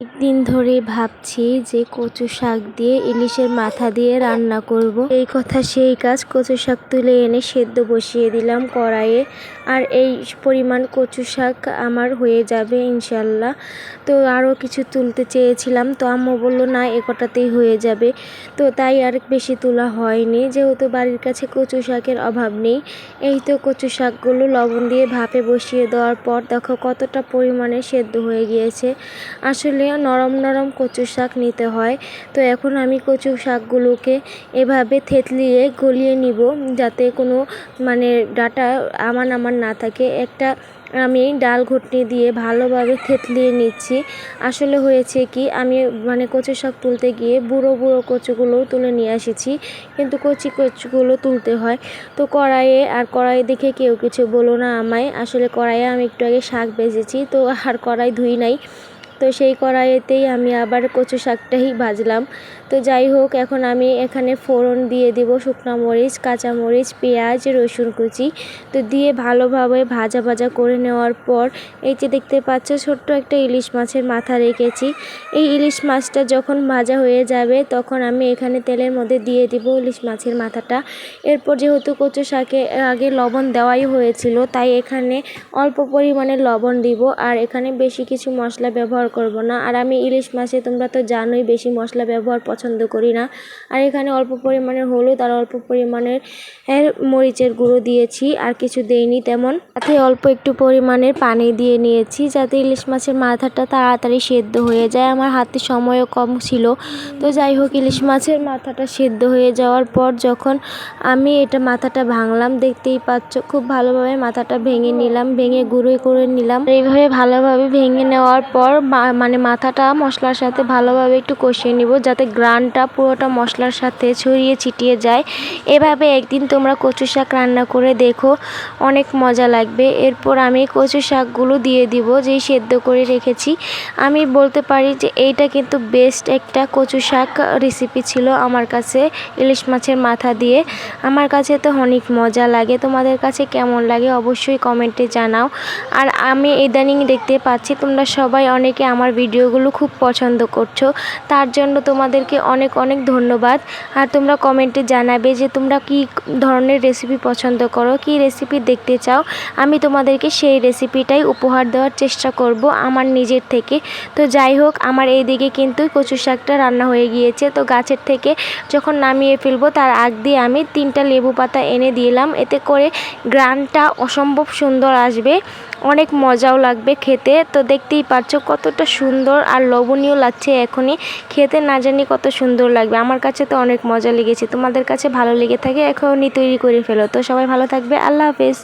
দিন ধরে ভাবছি যে কচু শাক দিয়ে ইলিশের মাথা দিয়ে রান্না করব। এই কথা সেই কাজ কচু শাক তুলে এনে সেদ্ধ বসিয়ে দিলাম কড়াইয়ে। আর এই পরিমাণ কচু শাক আমার হয়ে যাবে ইনশাল্লাহ। তো আরও কিছু তুলতে চেয়েছিলাম, তো আম্মু বলল, না, এ কটাতেই হয়ে যাবে। তো তাই আর বেশি তোলা হয়নি, যেহেতু বাড়ির কাছে কচু শাকের অভাব নেই। এই তো কচু শাকগুলো লবণ দিয়ে ভাপে বসিয়ে দেওয়ার পর দেখো কতটা পরিমাণে সেদ্ধ হয়ে গিয়েছে। আসলে নরম নরম কচু শাক নিতে হয়। তো এখন আমি কচু শাকগুলোকে এভাবে থেতলিয়ে গলিয়ে নিব যাতে কোনো মানে ডাটা আমান আমান না থাকে। একটা আমি ডাল ঘুটনি দিয়ে ভালোভাবে থেতলিয়ে নিচ্ছি। আসলে হয়েছে কি, আমি মানে কচু শাক তুলতে গিয়ে বুড়ো বুড়ো কচুগুলোও তুলে নিয়ে এসেছি। কিন্তু কচি কচুগুলো তুলতে হয়। তো কড়াইয়ে আর কড়াই দেখে কেউ কিছু বলো না আমায়। আসলে কড়াইয়ে আমি একটু আগে শাক বেজেছি। তো আর কড়াই ধুই নাই। তো সেই কড়াইয়েতেই আমি আবার কচু শাকটাই ভাজলাম। তো যাই হোক, এখন আমি এখানে ফোড়ন দিয়ে দিব শুকনো মরিচ, কাঁচা মরিচ, পেঁয়াজ, রসুন কুচি। তো দিয়ে ভালোভাবে ভাজা ভাজা করে নেওয়ার পর, এই যে দেখতে পাচ্ছ, ছোট্ট একটা ইলিশ মাছের মাথা রেখেছি। এই ইলিশ মাছটা যখন ভাজা হয়ে যাবে, তখন আমি এখানে তেলের মধ্যে দিয়ে দিব ইলিশ মাছের মাথাটা। এরপর যেহেতু কচু শাকে আগে লবণ দেওয়াই হয়েছিল, তাই এখানে অল্প পরিমাণে লবণ দিব। আর এখানে বেশি কিছু মশলা ব্যবহার করব না। আর আমি ইলিশ মাছে তোমরা তো জানোই, বেশি মশলা ব্যবহার পছন্দ করি না। আর এখানে অল্প পরিমাণের হলুদ আর অল্প পরিমাণের মরিচের গুঁড়ো দিয়েছি, আর কিছু দেইনি তেমন। সাথে অল্প একটু পরিমাণের পানি দিয়ে নিয়েছি, যাতে ইলিশ মাছের মাথাটা তাড়াতাড়ি সেদ্ধ হয়ে যায়। আমার হাতে সময়ও কম ছিল। তো যাই হোক, ইলিশ মাছের মাথাটা সেদ্ধ হয়ে যাওয়ার পর যখন আমি এটা মাথাটা ভাঙলাম, দেখতেই পাচ্ছ, খুব ভালোভাবে মাথাটা ভেঙে নিলাম, ভেঙে গুঁড়ো করে নিলাম। এইভাবে ভালোভাবে ভেঙে নেওয়ার পর মানে মাথাটা মশলার সাথে ভালোভাবে একটু কষিয়ে নিব, যাতে গ্রানটা পুরোটা মশলার সাথে ছড়িয়ে ছিটিয়ে যায়। এভাবে একদিন তোমরা কচু শাক রান্না করে দেখো, অনেক মজা লাগবে। এরপর আমি কচু শাকগুলো দিয়ে দিব, যেই সেদ্ধ করে রেখেছি। আমি বলতে পারি যে এইটা কিন্তু বেস্ট একটা কচু শাক রেসিপি ছিল আমার কাছে, ইলিশ মাছের মাথা দিয়ে। আমার কাছে তো অনেক মজা লাগে। তোমাদের কাছে কেমন লাগে অবশ্যই কমেন্টে জানাও। আর আমি ইদানিং দেখতে পাচ্ছি তোমরা সবাই অনেকে আমার ভিডিওগুলো খুব পছন্দ করছ। তার জন্য তোমাদেরকে অনেক অনেক ধন্যবাদ। আর তোমরা কমেন্টে জানাবে যে তোমরা কি ধরনের রেসিপি পছন্দ করো, কি রেসিপি দেখতে চাও। আমি তোমাদেরকে সেই রেসিপিটাই উপহার দেওয়ার চেষ্টা করব আমার নিজের থেকে। তো যাই হোক, আমার এই দিকে কিন্তু কচু শাকটা রান্না হয়ে গিয়েছে। তো গাছের থেকে যখন নামিয়ে ফেলব, তার আগ দিয়ে আমি তিনটা লেবু পাতা এনে দিলাম। এতে করে গ্রানটা অসম্ভব সুন্দর আসবে। অনেক মজাও লাগবে খেতে। তো দেখতেই পাচ্ছ কতটা সুন্দর আর লবণীয় লাগছে এখনই। খেতে না জানি কত সুন্দর লাগবে। আমার কাছে তো অনেক মজা লেগেছে। তোমাদের কাছে ভালো লেগে থাকে, এখনই তৈরি করে ফেলো। তো সবাই ভালো থাকবে। আল্লাহ হাফেজ।